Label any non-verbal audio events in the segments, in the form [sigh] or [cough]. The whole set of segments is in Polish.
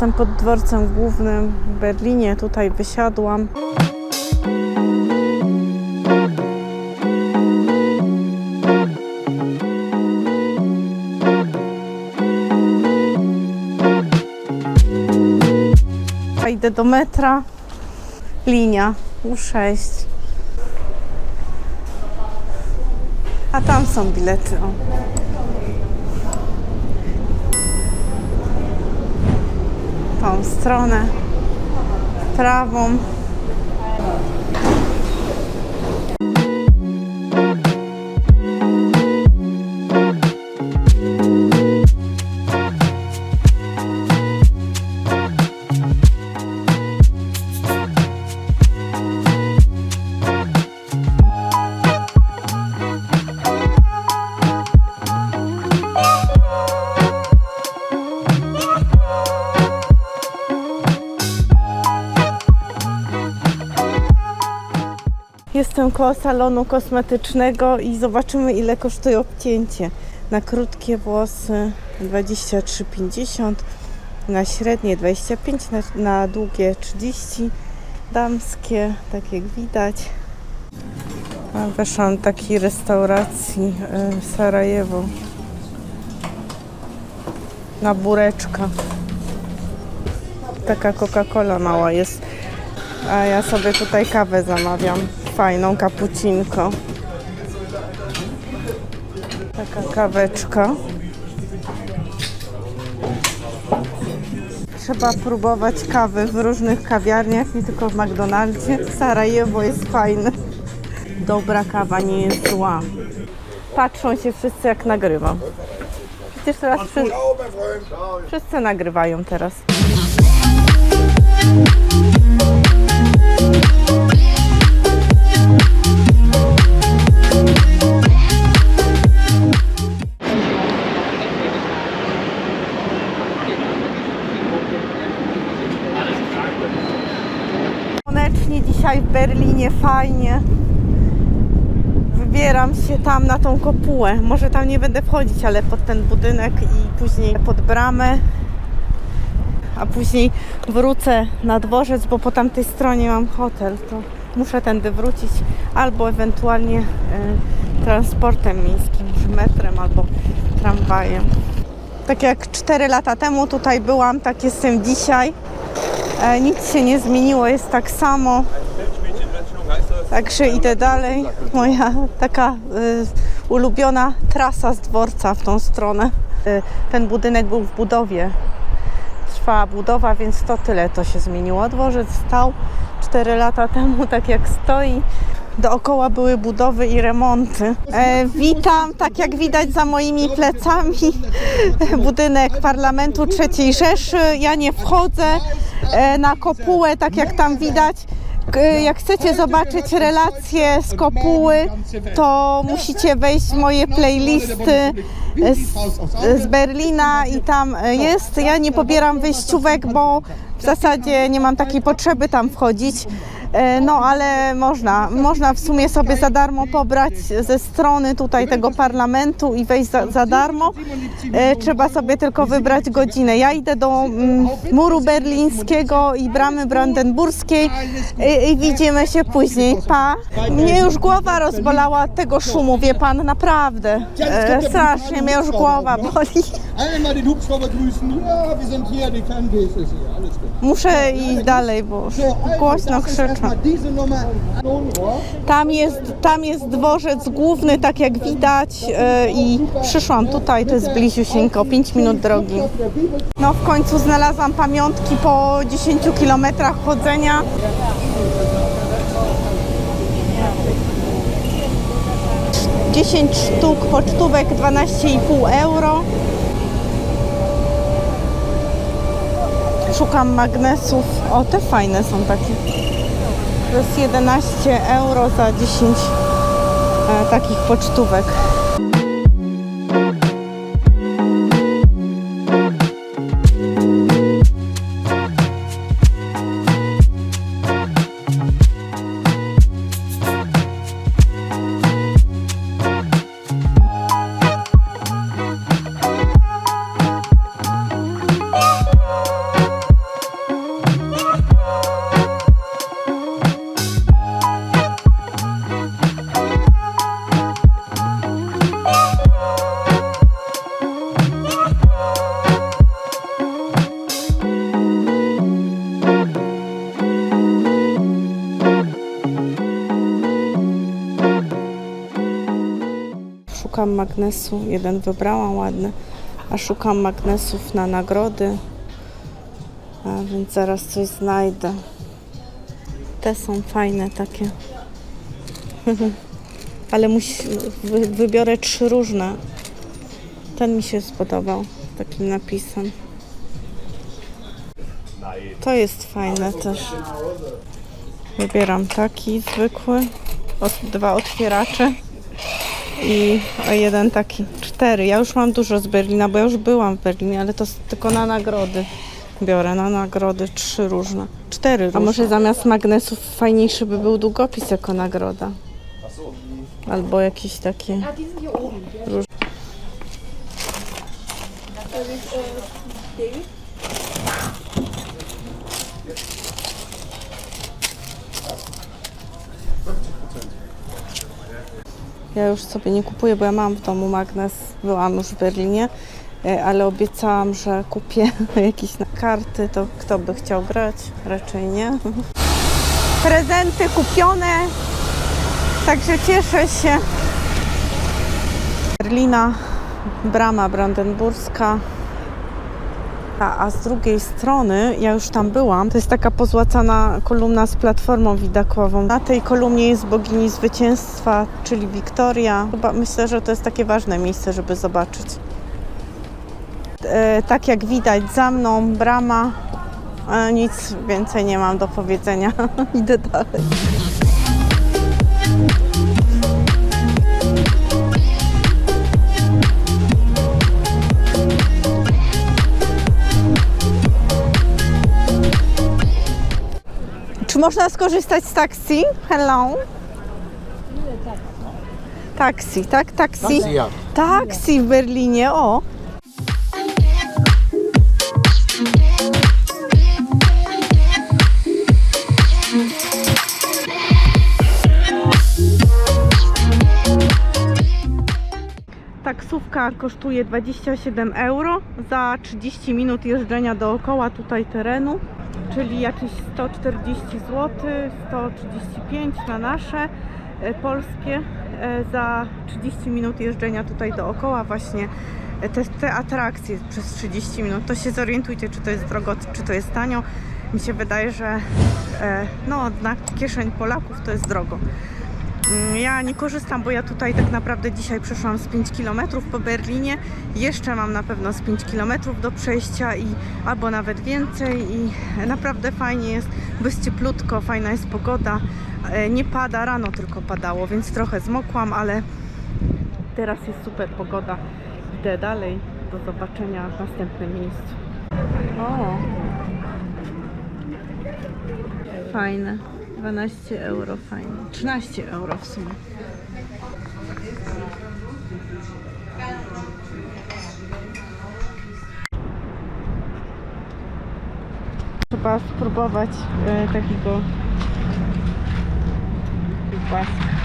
Jestem pod dworcem głównym w Berlinie. Tutaj wysiadłam. Idę do metra. Linia U6. A tam są bilety. O. Tą stronę. Prawą. Jestem koło salonu kosmetycznego i zobaczymy ile kosztuje obcięcie. Na krótkie włosy 23,50, na średnie 25, na, na długie 30, damskie, tak jak widać. Weszłam do takiej restauracji w Sarajewo. Na bureczka. Taka Coca-Cola mała jest. A ja sobie tutaj kawę zamawiam. Fajną kapucinko. Taka kaweczka. Trzeba próbować kawy w różnych kawiarniach, nie tylko w McDonaldzie. Sarajewo jest fajne. Dobra kawa nie jest zła. Patrzą się wszyscy jak nagrywam. Przecież teraz wszyscy, wszyscy nagrywają teraz. Berlinie, fajnie. Wybieram się tam na tą kopułę. Może tam nie będę wchodzić, ale pod ten budynek i później pod bramę. A później wrócę na dworzec, bo po tamtej stronie mam hotel. To muszę tędy wrócić albo ewentualnie e, transportem miejskim, metrem albo tramwajem. Tak jak 4 lata temu tutaj byłam, tak jestem dzisiaj. E, nic się nie zmieniło, jest tak samo. Także idę dalej. Moja taka y, ulubiona trasa z dworca w tą stronę. Y, ten budynek był w budowie. Trwała budowa, więc to tyle to się zmieniło. Dworzec stał 4 lata temu, tak jak stoi. Dookoła były budowy i remonty. E, witam, tak jak widać za moimi plecami, [laughs] budynek Parlamentu III Rzeszy. Ja nie wchodzę e, na kopułę, tak jak tam widać. K- Jak chcecie zobaczyć relacje z kopuły, to musicie wejść w moje playlisty z, z Berlina i tam jest. Ja nie pobieram wyjściówek, bo w zasadzie nie mam takiej potrzeby tam wchodzić. E, No ale można, można w sumie sobie za darmo pobrać ze strony tutaj tego parlamentu i wejść za, za darmo. E, Trzeba sobie tylko wybrać godzinę. Ja idę do mm, muru berlińskiego i bramy brandenburskiej i, i widzimy się później. Pa! Mnie już głowa rozbolała tego szumu, wie pan, naprawdę. E, strasznie mnie już głowa boli. Einmal den Hubschrauber grüßen. Ja, wir sind hier, die Fernbase ist hier. Alles gut. Muszę iść dalej, bo głośno krzyczą. erstmal diese Nummer. Lohnrohr. Tam jest, tam jest dworzec główny, tak jak widać e, i przyszłam tutaj, to jest bliziusieńko, 5 minut drogi. No w końcu znalazłam pamiątki po 10 kilometrach chodzenia. Dziesięć sztuk pocztówek 12,5 euro. Szukam magnesów. O, te fajne są takie. To jest 11 euro za 10 e, takich pocztówek. Szukam magnesu. Jeden wybrałam ładny, a szukam magnesów na nagrody. A więc zaraz coś znajdę. Te są fajne takie. [laughs] Ale musi, wy, wybiorę trzy różne. Ten mi się spodobał takim napisem. To jest fajne też. Wybieram taki zwykły, dwa otwieracze i o jeden taki, cztery. Ja już mam dużo z Berlina, bo ja już byłam w Berlinie, ale to tylko na nagrody biorę. Na nagrody trzy różne, cztery różne. A może zamiast magnesów fajniejszy by był długopis jako nagroda? Albo jakieś takie... Ah, die sind hier oben. Róż- Das ist äh, David. Ja już sobie nie kupuję, bo ja mam w domu magnes. Byłam już w Berlinie, e, ale obiecałam, że kupię [laughs] jakieś karty. To kto by chciał grać? Raczej nie. [laughs] Prezenty kupione, także cieszę się. Berlina, brama brandenburska. A, z drugiej strony, ja już tam byłam, to jest taka pozłacana kolumna z platformą widokową. Na tej kolumnie jest bogini zwycięstwa, czyli Wiktoria. Chyba myślę, że to jest takie ważne miejsce, żeby zobaczyć. E, tak jak widać za mną brama, e, nic więcej nie mam do powiedzenia. [laughs] Idę dalej. Można skorzystać z taksi? Hello? Taksi, tak? Taksi. Taksi w Berlinie, o. Taksówka kosztuje 27 euro za 30 minut jeżdżenia dookoła tutaj terenu, czyli jakieś 140 zł, 135 na nasze e, polskie e, za 30 minut jeżdżenia tutaj dookoła właśnie te, te atrakcje przez 30 minut. To się zorientujcie, czy to jest drogo, czy to jest tanio. Mi się wydaje, że e, no, na kieszeń Polaków to jest drogo. Mm, Ja nie korzystam, bo ja tutaj tak naprawdę dzisiaj przeszłam z 5 km po Berlinie. Jeszcze mam na pewno z 5 km do przejścia i albo nawet więcej i naprawdę fajnie jest, bo jest cieplutko, fajna jest pogoda. E, Nie pada, rano tylko padało, więc trochę zmokłam, ale teraz jest super pogoda. Idę dalej. Do zobaczenia w następnym miejscu. O! Fajne. 12 euro, fajnie. 13 euro w sumie. Trzeba spróbować e, takiego kiełbaska.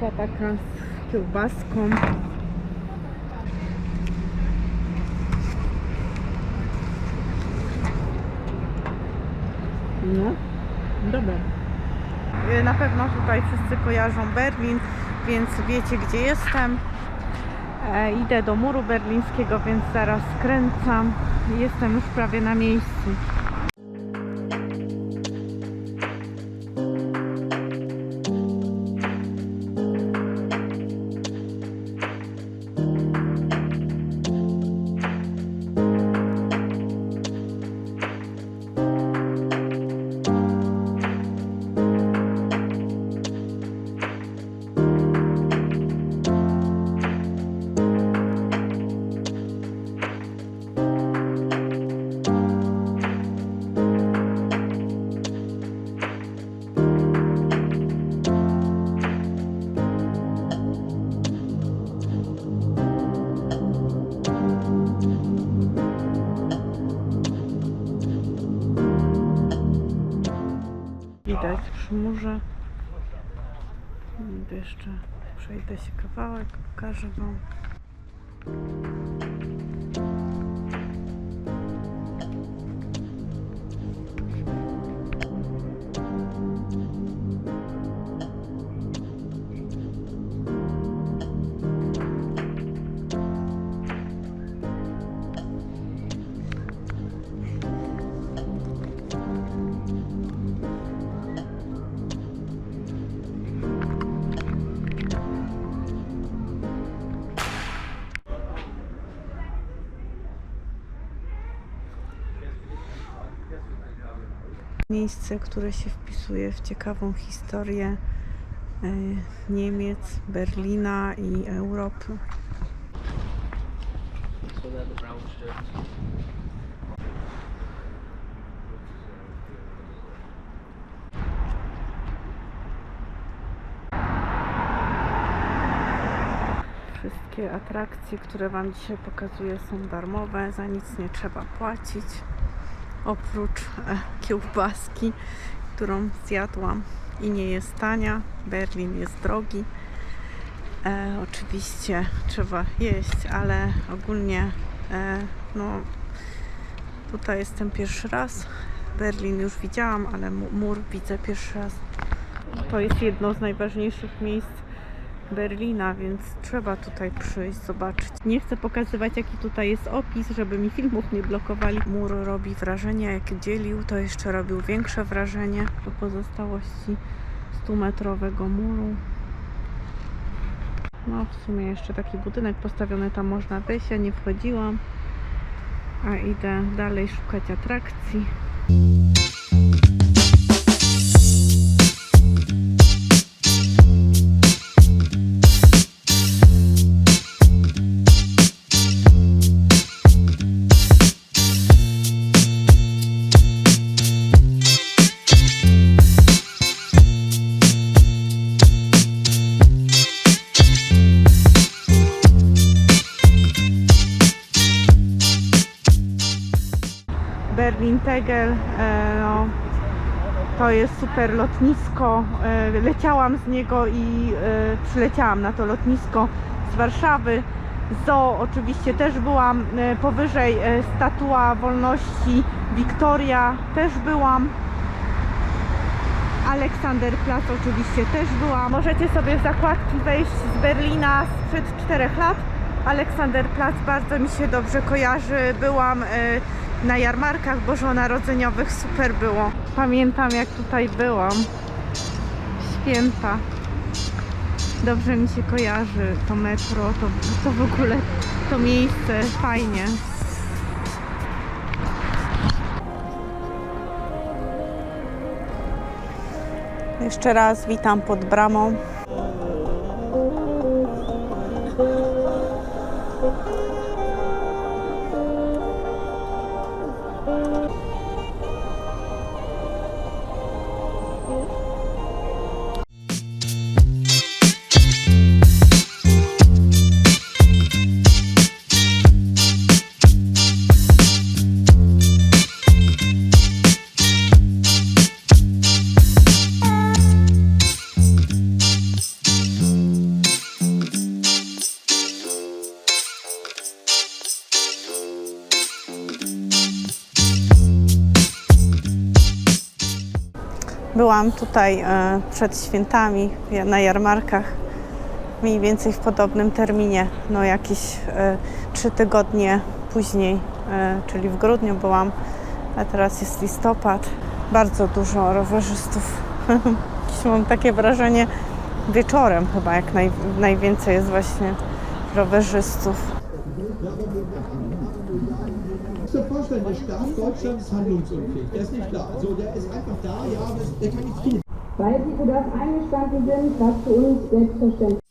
Budka taka z kiełbaską. No, dobra. Na pewno tutaj wszyscy kojarzą Berlin, więc wiecie gdzie jestem. E, idę do muru berlińskiego, więc zaraz skręcam. Jestem już prawie na miejscu. Widać przy murze jeszcze przejdę się kawałek, pokażę Wam. Miejsce, które się wpisuje w ciekawą historię e, Niemiec, Berlina i Europy. Wszystkie atrakcje, które Wam dzisiaj pokazuję, są darmowe, za nic nie trzeba płacić. Oprócz e, kiełbaski, którą zjadłam i nie jest tania. Berlin jest drogi. E, oczywiście trzeba jeść, ale ogólnie e, no, tutaj jestem pierwszy raz. Berlin już widziałam, ale mu- mur widzę pierwszy raz. To jest jedno z najważniejszych miejsc Berlina, więc trzeba tutaj przyjść, zobaczyć. Nie chcę pokazywać, jaki tutaj jest opis, żeby mi filmów nie blokowali. Mur robi wrażenie, jak dzielił, to jeszcze robił większe wrażenie. To pozostałości 100-metrowego muru. No, w sumie jeszcze taki budynek postawiony, tam można wejść, ja nie wchodziłam. A idę dalej szukać atrakcji. Tegel, e, no, to jest super lotnisko. E, leciałam z niego i e, przyleciałam na to lotnisko z Warszawy. Zoo oczywiście też byłam powyżej Statua Wolności Wiktoria też byłam. Aleksanderplatz oczywiście też byłam. Możecie sobie w zakładki wejść z Berlina sprzed 4 lat. Aleksanderplatz bardzo mi się dobrze kojarzy. Byłam na jarmarkach bożonarodzeniowych, super było. Pamiętam jak tutaj byłam. Święta. Dobrze mi się kojarzy to metro, to, to w ogóle to miejsce fajnie. Jeszcze raz witam pod bramą. Byłam tutaj e, przed świętami na jarmarkach, mniej więcej w podobnym terminie, no jakieś e, trzy tygodnie później, e, czyli w grudniu byłam, a teraz jest listopad. Bardzo dużo rowerzystów. [laughs] Mam takie wrażenie wieczorem chyba, jak naj, najwięcej jest właśnie rowerzystów. Der Vorstand des Staats Deutschlands ist handlungsunfähig. Der ist nicht da. Also der ist einfach da, ja, das, der kann nichts tun. weil sie für das eingestanden sind, was für uns selbstverständlich